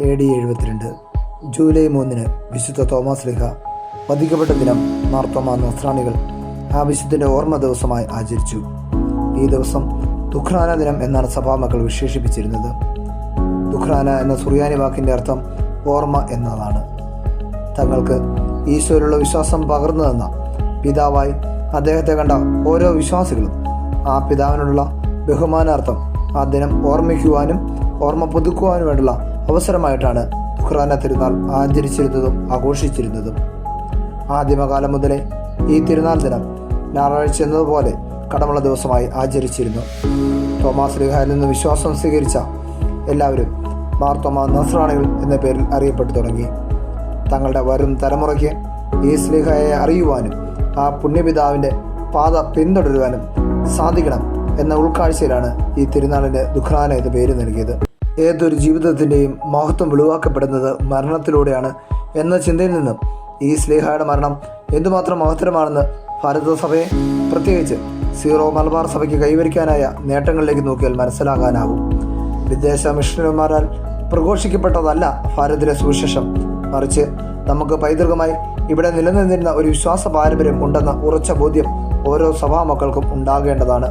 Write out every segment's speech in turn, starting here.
A D എഴുപത്തിരണ്ട്. July മൂന്നിന് വിശുദ്ധ തോമസ് ലിഹ വധിക്കപ്പെട്ട ദിനം മാർത്തോമ നസ്രാണികൾ ആ വിശുദ്ധന്റെ ഓർമ്മ ദിവസമായി ആചരിച്ചു. ഈ ദിവസം ദുഖ്രാന ദിനം എന്നാണ് സഭാമക്കൾ വിശേഷിപ്പിച്ചിരുന്നത്. ദുഖ്രാന എന്ന സുറിയാനി വാക്കിന്റെ അർത്ഥം ഓർമ്മ എന്നതാണ്. തങ്ങൾക്ക് ഈശോയിലുള്ള വിശ്വാസം പകർന്നു തന്ന പിതാവായി അദ്ദേഹത്തെ കണ്ട ഓരോ വിശ്വാസികളും ആ പിതാവിനുള്ള ബഹുമാനാർത്ഥം ആ ദിനം ഓർമ്മിക്കുവാനും ഓർമ്മ പുതുക്കുവാനും വേണ്ടിയുള്ള അവസരമായിട്ടാണ് ഖുറാന തിരുനാൾ ആചരിച്ചിരുന്നതും ആഘോഷിച്ചിരുന്നതും. ആദിമകാലം മുതലേ ഈ തിരുനാൾ ദിനം ഞായറാഴ്ച എന്നതുപോലെ കടമുള്ള ദിവസമായി ആചരിച്ചിരുന്നു. തോമാസ് ലിഹായിൽ നിന്ന് വിശ്വാസം സ്വീകരിച്ച എല്ലാവരും മാർത്തോമ നസ്രാണികൾ എന്ന പേരിൽ അറിയപ്പെട്ടു തുടങ്ങി. തങ്ങളുടെ വരും തലമുറയ്ക്ക് ഈ സ്ലിഹയെ അറിയുവാനും ആ പുണ്യപിതാവിന്റെ പാത പിന്തുടരുവാനും സാധിക്കണം എന്ന ഉൾക്കാഴ്ചയിലാണ് ഈ തിരുനാളിന് ദുഃഖാന എന്ന് പേര് നൽകിയത്. ഏതൊരു ജീവിതത്തിന്റെയും മഹത്വം വെളിവാക്കപ്പെടുന്നത് മരണത്തിലൂടെയാണ് എന്ന ചിന്തയിൽ നിന്നും ഈ സ്ലേഹയുടെ മരണം എന്തുമാത്രം മഹത്തരമാണെന്ന് ഭാരതസഭയെ പ്രത്യേകിച്ച് സീറോ മലബാർ സഭയ്ക്ക് കൈവരിക്കാനായ നേട്ടങ്ങളിലേക്ക് നോക്കിയാൽ മനസ്സിലാകാനാവും. വിദേശ മിഷണറിമാരാൽ പ്രഘോഷിക്കപ്പെട്ടതല്ല ഭാരതത്തിലെ സുവിശേഷം. മറിച്ച് നമുക്ക് പൈതൃകമായി ഇവിടെ നിലനിന്നിരുന്ന ഒരു വിശ്വാസ പാരമ്പര്യം ഉണ്ടെന്ന ഉറച്ച ബോധ്യം ഓരോ സഭാമക്കൾക്കും ഉണ്ടാകേണ്ടതാണ്.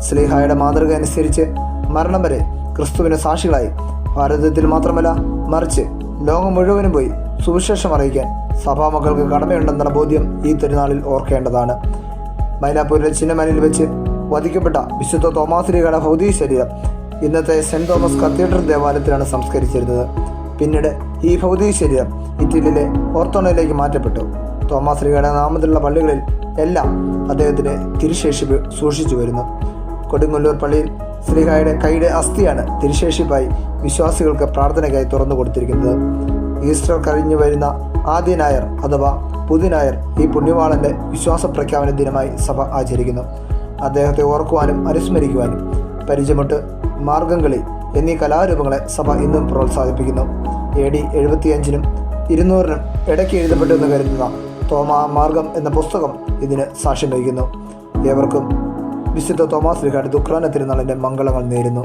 സ്ലീഹായുടെ മാതൃക അനുസരിച്ച് മരണം വരെ ക്രിസ്തുവിന് സാക്ഷികളായി ഭാരതത്തിൽ മാത്രമല്ല മറിച്ച് ലോകം മുഴുവനും പോയി സുവിശേഷം അറിയിക്കാൻ സഭാമക്കൾക്ക് കടമയുണ്ടെന്ന ബോധ്യം ഈ തിരുനാളിൽ ഓർക്കേണ്ടതാണ്. മൈലാപ്പൂരിലെ ചിന്നമനിൽ വെച്ച് വധിക്കപ്പെട്ട വിശുദ്ധ തോമാശ്രീയുടെ ഭൗതിക ശരീരം ഇന്നത്തെ സെന്റ് തോമസ് കത്തീഡ്രൽ ദേവാലയത്തിലാണ് സംസ്കരിച്ചിരുന്നത്. പിന്നീട് ഈ ഭൗതിക ശരീരം ഇറ്റലിയിലെ ഓർത്തോണയിലേക്ക് മാറ്റപ്പെട്ടു. തോമസ് തോമാശ്രീയുടെ നാമത്തിലുള്ള പള്ളികളിൽ എല്ലാം അദ്ദേഹത്തിന്റെ തിരുശേഷിപ്പ് സൂക്ഷിച്ചു വരുന്നു. കൊടുങ്ങല്ലൂർ പള്ളിയിൽ ശ്രീഹായുടെ കൈയുടെ അസ്ഥിയാണ് തിരുശേഷിപ്പായി വിശ്വാസികൾക്ക് പ്രാർത്ഥനയ്ക്കായി തുറന്നു കൊടുത്തിരിക്കുന്നത്. ഈസ്റ്റർ കഴിഞ്ഞു വരുന്ന ആദ്യ നായർ അഥവാ പുതുനായർ ഈ പുണ്യവാളന്റെ വിശ്വാസ പ്രഖ്യാപന ദിനമായി സഭ ആചരിക്കുന്നു. അദ്ദേഹത്തെ ഓർക്കുവാനും അനുസ്മരിക്കുവാനും പരിചയമുട്ട് മാർഗംകളി എന്നീ കലാരൂപങ്ങളെ സഭ ഇന്നും പ്രോത്സാഹിപ്പിക്കുന്നു. എ ഡി എഴുപത്തിയഞ്ചിനും ഇരുന്നൂറിനും ഇടയ്ക്ക് എഴുതപ്പെട്ടു എന്ന് കരുതുന്ന തോമാ മാർഗം എന്ന പുസ്തകം ഇതിന് സാക്ഷ്യം വഹിക്കുന്നു. ഏവർക്കും വിശുദ്ധ തോമാസ് ലിഹാഡ് ദുഃഖാന തിരുനാളിന്റെ മംഗളങ്ങൾ നേരുന്നു.